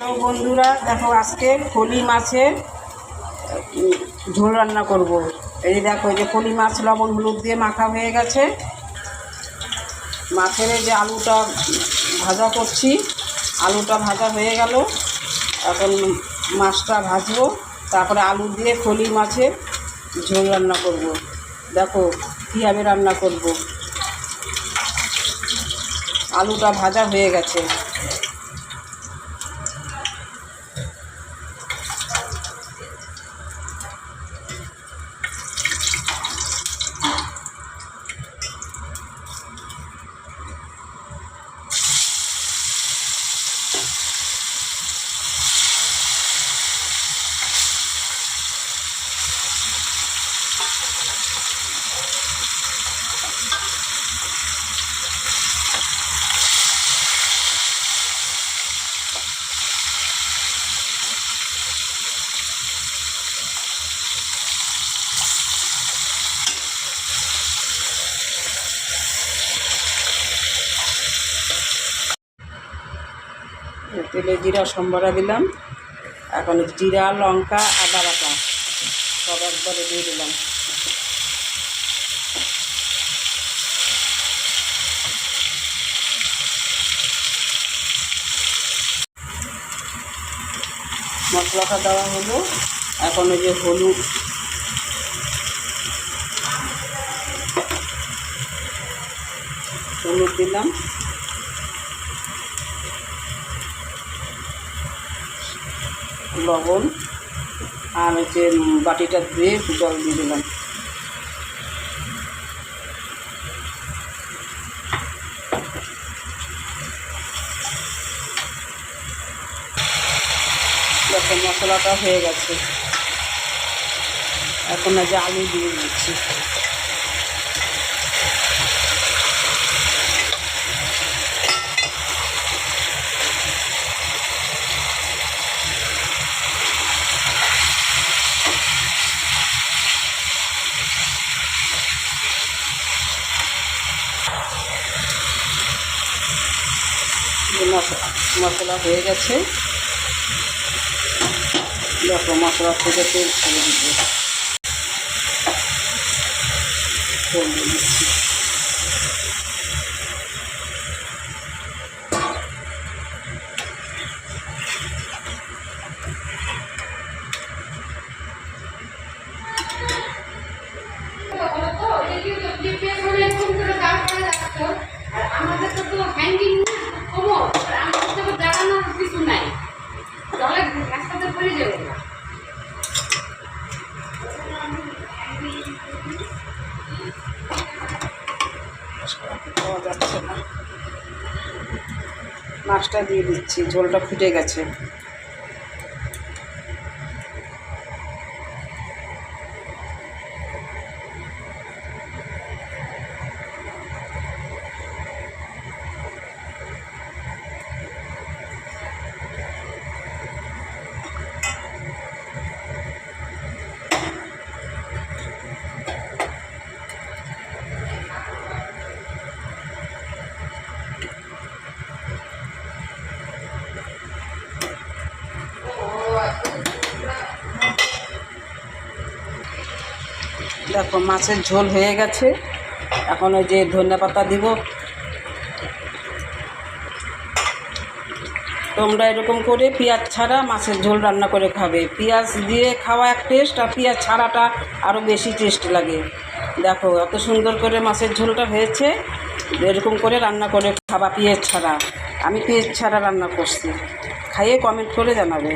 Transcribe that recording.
বন্ধুরা, দেখো আজকে ফলি মাছের ঝোল রান্না করব। এই দেখো যে ফলি মাছ, লবণ, হলুদ দিয়ে মাখা হয়ে গেছে মাছের যে আলুটা ভাজা করছি, আলুটা ভাজা হয়ে গেল এখন মাছটা ভাজবো, তারপরে আলু দিয়ে ফলি মাছের ঝোল রান্না করব। দেখো, কীভাবে রান্না করব। আলুটা ভাজা হয়ে গেছে তেলে জিরা সম্বরা দিলাম। এখন জিরা লঙ্কা আদা বাটা। সব একবারে দিয়ে দিলাম। মশলাটা দেওয়া হলো। এখন ওই যে হলুদ। হলুদ দিলাম। লবণ। আর হচ্ছে বাটিটা ধুয়ে জল দিয়ে দিলাম। মশলাটা হয়ে গেছে। এখন আজ আলু দিয়ে দিচ্ছি। মশলা হয়ে গেছে। দেখো মশলা থেকে তেল ছেড়ে দিচ্ছি। আমাদের তো হ্যাঙ্গিং মাছটা দিয়ে দিচ্ছি ঝোলটা ফুটে গেছে। দেখো, মাছের ঝোল হয়ে গেছে। এখন ওই যে ধনে পাতা দিব। তোমরা এরকম করে পেঁয়াজ ছাড়া মাছের ঝোল রান্না করে খাবে। পেঁয়াজ দিয়ে খাওয়া এক টেস্ট আর পেঁয়াজ ছাড়াটা আরও বেশি টেস্ট লাগে। দেখো, এত সুন্দর করে মাছের ঝোলটা হয়েছে। এরকম করে রান্না করে খাবা পেঁয়াজ ছাড়া। আমি পেঁয়াজ ছাড়া রান্না করছি। খাইয়ে কমেন্ট করে জানাবে।